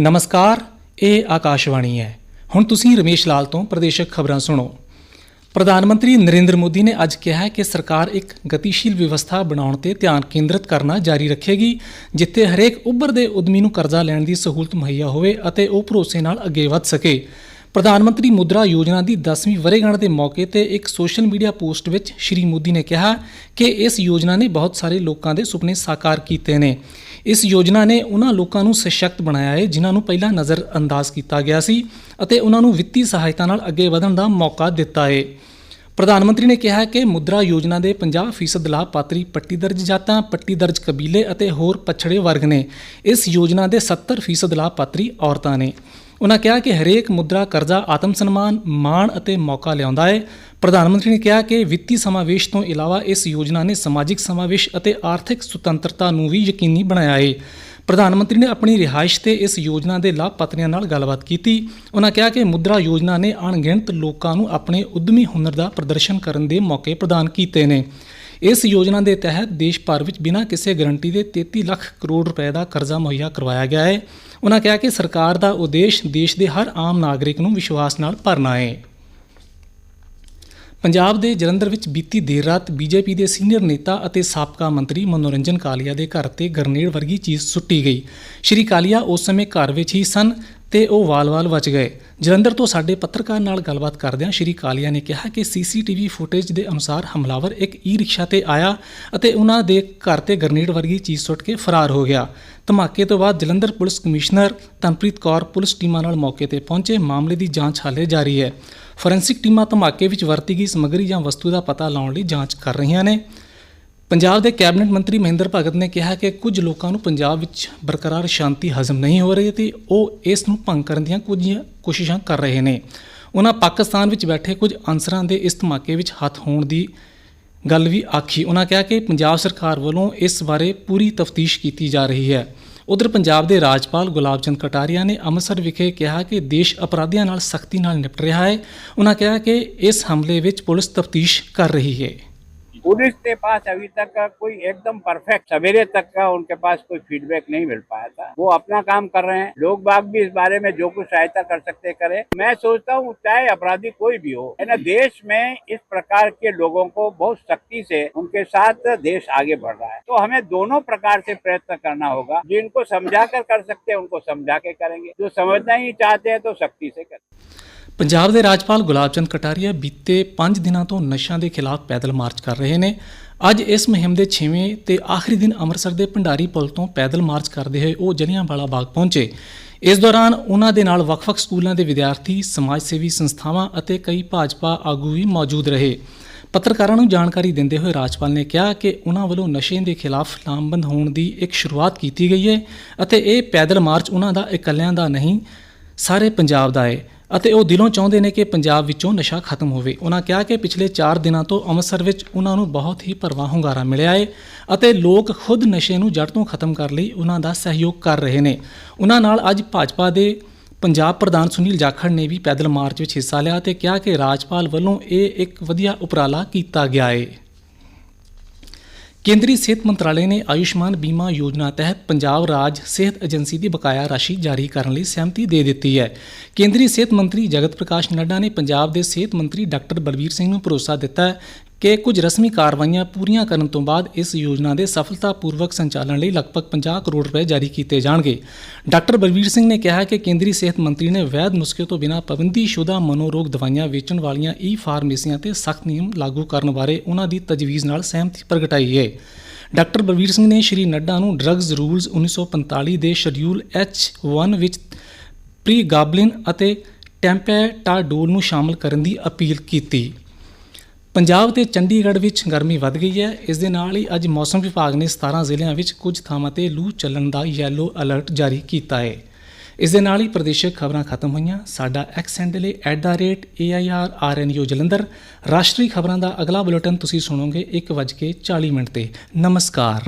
ਨਮਸਕਾਰ, ਇਹ ਆਕਾਸ਼ਵਾਣੀ ਹੈ। ਹੁਣ ਤੁਸੀਂ ਰਮੇਸ਼ ਲਾਲ ਤੋਂ ਪ੍ਰਦੇਸ਼ਕ ਖਬਰਾਂ ਸੁਣੋ। ਪ੍ਰਧਾਨ ਮੰਤਰੀ ਨਰਿੰਦਰ ਮੋਦੀ ਨੇ ਅੱਜ ਕਿਹਾ ਹੈ ਕਿ ਸਰਕਾਰ ਇੱਕ ਗਤੀਸ਼ੀਲ ਵਿਵਸਥਾ ਬਣਾਉਣ ਤੇ ਧਿਆਨ ਕੇਂਦਰਿਤ ਕਰਨਾ ਜਾਰੀ ਰੱਖੇਗੀ, ਜਿੱਥੇ ਹਰੇਕ ਉੱਭਰਦੇ ਉਦਮੀ ਨੂੰ ਕਰਜ਼ਾ ਲੈਣ ਦੀ ਸਹੂਲਤ ਮੁਹੱਈਆ ਹੋਵੇ ਅਤੇ ਉਹ ਭਰੋਸੇ ਨਾਲ ਅੱਗੇ ਵਧ ਸਕੇ। ਪ੍ਰਧਾਨ ਮੰਤਰੀ ਮੁਦਰਾ ਯੋਜਨਾ ਦੀ 10ਵੀਂ ਵਰ੍ਹੇਗੰਢ ਦੇ ਮੌਕੇ ਤੇ ਇੱਕ ਸੋਸ਼ਲ ਮੀਡੀਆ ਪੋਸਟ ਵਿੱਚ ਸ਼੍ਰੀ ਮੋਦੀ ਨੇ ਕਿਹਾ ਕਿ ਇਸ ਯੋਜਨਾ ਨੇ ਬਹੁਤ ਸਾਰੇ ਲੋਕਾਂ ਦੇ ਸੁਪਨੇ ਸਾਕਾਰ ਕੀਤੇ ਨੇ। ਇਸ ਯੋਜਨਾ ਨੇ ਉਹਨਾਂ ਲੋਕਾਂ ਨੂੰ ਸਸ਼ਕਤ ਬਣਾਇਆ ਹੈ, ਜਿਨ੍ਹਾਂ ਨੂੰ ਪਹਿਲਾਂ ਨਜ਼ਰ ਅੰਦਾਜ਼ ਕੀਤਾ ਗਿਆ ਸੀ ਅਤੇ ਉਹਨਾਂ ਨੂੰ ਵਿੱਤੀ ਸਹਾਇਤਾ ਨਾਲ ਅੱਗੇ ਵਧਣ ਦਾ ਮੌਕਾ ਦਿੱਤਾ ਹੈ। ਪ੍ਰਧਾਨ ਮੰਤਰੀ ਨੇ ਕਿਹਾ ਕਿ ਮੁਦਰਾ ਯੋਜਨਾ ਦੇ 50% ਲਾਭਪਾਤਰੀ ਪੱਟੀ ਦਰਜ ਜਾਤਾਂ, ਪੱਟੀ ਦਰਜ ਕਬੀਲੇ ਅਤੇ ਹੋਰ ਪਛੜੇ ਵਰਗ ਨੇ। ਇਸ ਯੋਜਨਾ ਦੇ 70% ਲਾਭਪਾਤਰੀ ਔਰਤਾਂ ਨੇ। ਉਹਨਾਂ ਕਿਹਾ ਕਿ ਹਰੇਕ ਮੁਦਰਾ, ਕਰਜ਼ਾ, ਆਤਮ ਸਨਮਾਨ, ਮਾਣ ਅਤੇ ਮੌਕਾ ਲਿਆਉਂਦਾ ਹੈ ਪ੍ਰਧਾਨ ਮੰਤਰੀ ਨੇ ਕਿਹਾ ਕਿ ਵਿੱਤੀ ਸਮਾਵੇਸ਼ ਤੋਂ ਇਲਾਵਾ ਇਸ ਯੋਜਨਾ ਨੇ ਸਮਾਜਿਕ ਸਮਾਵੇਸ਼ ਅਤੇ ਆਰਥਿਕ ਸੁਤੰਤਰਤਾ ਨੂੰ ਵੀ ਯਕੀਨੀ ਬਣਾਇਆ ਹੈ ਪ੍ਰਧਾਨ ਮੰਤਰੀ ਨੇ ਆਪਣੀ ਰਿਹਾਇਸ਼ ਤੇ ਇਸ ਯੋਜਨਾ ਦੇ ਲਾਭਪਾਤਰੀਆਂ ਨਾਲ ਗੱਲਬਾਤ ਕੀਤੀ। ਉਹਨਾਂ ਕਿਹਾ ਕਿ ਮੁਦਰਾ ਯੋਜਨਾ ਨੇ ਅਣਗਿਣਤ ਲੋਕਾਂ ਨੂੰ ਆਪਣੇ ਉਦਮੀ ਹੁਨਰ ਦਾ ਪ੍ਰਦਰਸ਼ਨ ਕਰਨ ਦੇ ਮੌਕੇ ਪ੍ਰਦਾਨ ਕੀਤੇ ਨੇ। ਇਸ ਯੋਜਨਾ ਦੇ ਤਹਿਤ ਦੇਸ਼ ਭਰ ਵਿੱਚ ਬਿਨਾਂ ਕਿਸੇ ਗਾਰੰਟੀ ਦੇ 33 ਲੱਖ ਕਰੋੜ ਰੁਪਏ ਦਾ ਕਰਜ਼ਾ ਮੁਹੱਈਆ ਕਰਵਾਇਆ ਗਿਆ ਹੈ। ਉਹਨਾਂ ਕਿਹਾ ਕਿ ਸਰਕਾਰ ਦਾ ਉਦੇਸ਼ ਦੇਸ਼ ਦੇ ਹਰ ਆਮ ਨਾਗਰਿਕ ਨੂੰ ਵਿਸ਼ਵਾਸ ਨਾਲ ਭਰਨਾ ਹੈ। ਪੰਜਾਬ ਦੇ ਜਲੰਧਰ ਵਿੱਚ ਬੀਤੀ ਦੇਰ ਰਾਤ ਬੀਜੇਪੀ ਦੇ ਸੀਨੀਅਰ ਨੇਤਾ ਅਤੇ ਸਾਬਕਾ ਮੰਤਰੀ ਮਨੋਰੰਜਨ ਕਾਲੀਆ ਦੇ ਘਰ ਤੇ ਗਰਨੇਡ ਵਰਗੀ ਚੀਜ਼ ਸੁੱਟੀ ਗਈ। ਸ਼੍ਰੀ ਕਾਲੀਆ ਉਸ ਸਮੇਂ ਘਰ ਵਿੱਚ ਹੀ ਸਨ। ਤੇ ਉਹ ਵਾਲ-ਵਾਲ ਬਚ ਗਏ। ਜਲੰਧਰ ਤੋਂ ਸਾਡੇ ਪੱਤਰਕਾਰ ਨਾਲ ਗੱਲਬਾਤ ਕਰਦਿਆਂ ਸ਼੍ਰੀ ਕਾਲੀਆ ਨੇ ਕਿਹਾ ਕਿ ਸੀਸੀਟੀਵੀ ਫੁਟੇਜ ਦੇ ਅਨੁਸਾਰ ਹਮਲਾਵਰ ਇੱਕ ਈ-ਰਿਕਸ਼ਾ ਤੇ ਆਇਆ ਅਤੇ ਉਹਨਾਂ ਦੇ ਘਰ ਤੇ ਗਰਨੇਡ ਵਰਗੀ ਚੀਜ਼ ਸੁੱਟ ਕੇ ਫਰਾਰ ਹੋ ਗਿਆ। ਧਮਾਕੇ ਤੋਂ ਬਾਅਦ Jalandhar police commissioner Tanpreet Kaur police ਟੀਮਾਂ ਨਾਲ ਮੌਕੇ ਤੇ ਪਹੁੰਚੇ। ਮਾਮਲੇ ਦੀ ਜਾਂਚ ਹਾਲੇ ਜਾਰੀ ਹੈ। ਫੋਰੈਂਸਿਕ ਟੀਮਾਂ ਧਮਾਕੇ ਵਿੱਚ ਵਰਤੀ ਗਈ ਸਮੱਗਰੀ ਜਾਂ ਵਸਤੂ ਦਾ ਪਤਾ ਲਾਉਣ ਲਈ ਜਾਂਚ ਕਰ ਰਹੀਆਂ ਨੇ। ਪੰਜਾਬ ਦੇ ਕੈਬਨਿਟ ਮੰਤਰੀ ਮਹਿੰਦਰ ਭਗਤ ਨੇ ਕਿਹਾ ਕਿ ਕੁਝ ਲੋਕਾਂ ਨੂੰ ਪੰਜਾਬ ਵਿੱਚ ਬਰਕਰਾਰ ਸ਼ਾਂਤੀ ਹਜ਼ਮ ਨਹੀਂ ਹੋ ਰਹੀ ਤੇ ਉਹ ਇਸ ਨੂੰ ਭੰਗ ਕਰਨ ਦੀਆਂ ਕੁਝ ਕੋਸ਼ਿਸ਼ਾਂ ਕਰ ਰਹੇ ਨੇ। ਉਹਨਾਂ ਪਾਕਿਸਤਾਨ ਵਿੱਚ ਬੈਠੇ ਕੁਝ ਅਨਸਰਾਂ ਦੇ ਇਸ ਧਮਾਕੇ ਵਿੱਚ ਹੱਥ ਹੋਣ ਦੀ ਗੱਲ ਵੀ ਆਖੀ। ਉਹਨਾਂ ਕਿਹਾ ਕਿ ਪੰਜਾਬ ਸਰਕਾਰ ਵੱਲੋਂ ਇਸ ਬਾਰੇ ਪੂਰੀ ਤਫਤੀਸ਼ ਕੀਤੀ ਜਾ ਰਹੀ ਹੈ। ਉਧਰ ਪੰਜਾਬ ਦੇ ਰਾਜਪਾਲ ਗੁਲਾਬ ਚੰਦ ਕਟਾਰੀਆ ਨੇ ਅੰਮ੍ਰਿਤਸਰ ਵਿਖੇ ਕਿਹਾ ਕਿ ਦੇਸ਼ ਅਪਰਾਧੀਆਂ ਨਾਲ ਸਖਤੀ ਨਾਲ ਨਿਪਟ ਰਿਹਾ ਹੈ। ਉਹਨਾਂ ਕਿਹਾ ਕਿ ਇਸ ਹਮਲੇ ਵਿੱਚ ਪੁਲਿਸ ਤਫਤੀਸ਼ ਕਰ ਰਹੀ ਹੈ। पुलिस के पास अभी तक का कोई एकदम परफेक्ट सवेरे तक का उनके पास कोई फीडबैक नहीं मिल पाया था। वो अपना काम कर रहे हैं। लोग बाग भी इस बारे में जो कुछ सहायता कर सकते करे। मैं सोचता हूँ, चाहे अपराधी कोई भी हो, है ना, देश में इस प्रकार के लोगों को बहुत सख्ती से उनके साथ देश आगे बढ़ रहा है। तो हमें दोनों प्रकार से प्रयत्न करना होगा। जो इनको समझा कर कर सकते हैं, उनको समझा के करेंगे। जो समझना ही चाहते हैं तो सख्ती से करें। ਪੰਜਾਬ ਦੇ ਰਾਜਪਾਲ ਗੁਲਾਬ ਚੰਦ ਕਟਾਰੀਆ ਬੀਤੇ 5 ਦਿਨਾਂ ਤੋਂ ਨਸ਼ਿਆਂ ਦੇ ਖਿਲਾਫ ਪੈਦਲ ਮਾਰਚ ਕਰ ਰਹੇ ਨੇ। ਅੱਜ ਇਸ ਮੁਹਿੰਮ ਦੇ 6ਵੇਂ ਤੇ ਆਖਰੀ ਦਿਨ ਅੰਮ੍ਰਿਤਸਰ ਦੇ ਭੰਡਾਰੀ ਪੁਲ ਤੋਂ ਪੈਦਲ ਮਾਰਚ ਕਰਦੇ ਹੋਏ ਉਹ ਜਲਿਆਂਵਾਲਾ ਬਾਗ ਪਹੁੰਚੇ। ਇਸ ਦੌਰਾਨ ਉਹਨਾਂ ਦੇ ਨਾਲ ਵੱਖ-ਵੱਖ ਸਕੂਲਾਂ ਦੇ ਵਿਦਿਆਰਥੀ ਸਮਾਜ ਸੇਵੀ ਸੰਸਥਾਵਾਂ ਅਤੇ ਕਈ ਭਾਜਪਾ ਆਗੂ ਵੀ ਮੌਜੂਦ ਰਹੇ। ਪੱਤਰਕਾਰਾਂ ਨੂੰ ਜਾਣਕਾਰੀ ਦਿੰਦੇ ਹੋਏ ਰਾਜਪਾਲ ਨੇ ਕਿਹਾ ਕਿ ਉਹਨਾਂ ਵੱਲੋਂ ਨਸ਼ੇ ਦੇ ਖਿਲਾਫ ਲਾਮਬੰਦ ਹੋਣ ਦੀ ਇੱਕ ਸ਼ੁਰੂਆਤ ਕੀਤੀ ਗਈ ਹੈ ਅਤੇ ਇਹ ਪੈਦਲ ਮਾਰਚ ਉਹਨਾਂ ਦਾ ਇਕੱਲਿਆਂ ਦਾ ਨਹੀਂ, ਸਾਰੇ ਪੰਜਾਬ ਦਾ ਹੈ। ਅਤੇ ਉਹ ਦਿਲੋਂ ਚਾਹੁੰਦੇ ਨੇ ਕਿ ਪੰਜਾਬ ਵਿੱਚੋਂ ਨਸ਼ਾ ਖਤਮ ਹੋਵੇ। ਉਹਨਾਂ ਕਿਹਾ ਕਿ ਪਿਛਲੇ 4 ਦਿਨਾਂ ਤੋਂ ਅੰਮ੍ਰਿਤਸਰ ਵਿੱਚ ਉਹਨਾਂ ਨੂੰ ਬਹੁਤ ਹੀ ਭਰਵਾਂ ਹੁੰਗਾਰਾ ਮਿਲਿਆ ਹੈ ਅਤੇ ਲੋਕ ਖੁਦ ਨਸ਼ੇ ਨੂੰ ਜੜ ਤੋਂ ਖਤਮ ਕਰਨ ਲਈ ਉਹਨਾਂ ਦਾ ਸਹਿਯੋਗ ਕਰ ਰਹੇ ਨੇ। ਉਹਨਾਂ ਨਾਲ ਅੱਜ ਭਾਜਪਾ ਦੇ ਪੰਜਾਬ ਪ੍ਰਧਾਨ ਸੁਨੀਲ ਜਾਖੜ ਨੇ ਵੀ ਪੈਦਲ ਮਾਰਚ ਵਿੱਚ ਹਿੱਸਾ ਲਿਆ ਤੇ ਕਿਹਾ ਕਿ ਰਾਜਪਾਲ ਵੱਲੋਂ ਇਹ ਇੱਕ ਵਧੀਆ ਉਪਰਾਲਾ ਕੀਤਾ ਗਿਆ ਹੈ ਕੇਂਦਰੀ ਸਿਹਤ ਮੰਤਰਾਲੇ ਨੇ ਆਯੁਸ਼ਮਾਨ ਬੀਮਾ ਯੋਜਨਾ ਤਹਿਤ ਪੰਜਾਬ ਰਾਜ ਸਿਹਤ ਏਜੰਸੀ ਦੀ ਬਕਾਇਆ ਰਾਸ਼ੀ ਜਾਰੀ ਕਰਨ ਲਈ ਸਹਿਮਤੀ ਦੇ ਦਿੱਤੀ ਹੈ। ਕੇਂਦਰੀ ਸਿਹਤ ਮੰਤਰੀ ਜਗਤ ਪ੍ਰਕਾਸ਼ ਨੱਡਾ ਨੇ ਪੰਜਾਬ ਦੇ ਸਿਹਤ ਮੰਤਰੀ ਡਾਕਟਰ ਬਲਵੀਰ ਸਿੰਘ ਨੂੰ ਭਰੋਸਾ ਦਿੱਤਾ ਹੈ ਕਿ ਕੁਝ ਰਸਮੀ ਕਾਰਵਾਈਆਂ ਪੂਰੀਆਂ ਕਰਨ ਤੋਂ ਬਾਅਦ ਇਸ ਯੋਜਨਾ ਦੇ ਸਫਲਤਾਪੂਰਵਕ ਸੰਚਾਲਨ ਲਈ ਲਗਭਗ 50 ਕਰੋੜ ਰੁਪਏ ਜਾਰੀ ਕੀਤੇ ਜਾਣਗੇ। ਡਾਕਟਰ ਬਲਵੀਰ ਸਿੰਘ ਨੇ ਕਿਹਾ ਕਿ ਕੇਂਦਰੀ ਸਿਹਤ ਮੰਤਰੀ ਨੇ ਵੈਧ ਨੁਸਖੇ ਤੋਂ ਬਿਨਾਂ ਪਾਬੰਦੀਸ਼ੁਦਾ ਮਨੋਰੋਗ ਦਵਾਈਆਂ ਵੇਚਣ ਵਾਲੀਆਂ ਈ ਫਾਰਮੇਸੀਆਂ ਤੇ ਸਖਤ ਨਿਯਮ ਲਾਗੂ ਕਰਨ ਬਾਰੇ ਉਹਨਾਂ ਦੀ ਤਜਵੀਜ਼ ਨਾਲ ਸਹਿਮਤੀ ਪ੍ਰਗਟਾਈ ਹੈ। ਡਾਕਟਰ ਬਲਵੀਰ ਸਿੰਘ ਨੇ ਸ਼੍ਰੀ ਨੱਡਾ ਨੂੰ ਡਰੱਗਸ ਰੂਲਸ 1945 ਦੇ ਸ਼ਡਿਊਲ H1 ਵਿੱਚ ਪ੍ਰੀ ਗਾਬਲਿਨ ਅਤੇ ਟੈਂਪੇਟਾਡੋਲ ਨੂੰ ਸ਼ਾਮਲ ਕਰਨ ਦੀ ਅਪੀਲ ਕੀਤੀ। ਪੰਜਾਬ ਤੇ ਚੰਡੀਗੜ੍ਹ ਵਿੱਚ ਗਰਮੀ ਵੱਧ ਗਈ ਹੈ। ਇਸ ਦੇ ਨਾਲ ਹੀ ਅੱਜ ਮੌਸਮ ਵਿਭਾਗ ਨੇ 17 ਜ਼ਿਲ੍ਹਿਆਂ ਵਿੱਚ ਕੁਝ ਥਾਵਾਂ ਤੇ ਲੂ ਚੱਲਣ ਦਾ ਯੈਲੋ ਅਲਰਟ ਜਾਰੀ ਕੀਤਾ ਹੈ। ਇਸ ਦੇ ਨਾਲ ਹੀ ਪ੍ਰਦੇਸ਼ਕ ਖਬਰਾਂ ਖਤਮ ਹੋਈਆਂ। ਸਾਡਾ ਐਕਸ ਹੈਂਡਲ ਹੈ @airrnu ਜਲੰਧਰ। ਰਾਸ਼ਟਰੀ ਖਬਰਾਂ ਦਾ ਅਗਲਾ ਬੁਲੇਟਿਨ ਤੁਸੀਂ ਸੁਣੋਗੇ 1:40 ਮਿੰਟ ਤੇ। ਨਮਸਕਾਰ।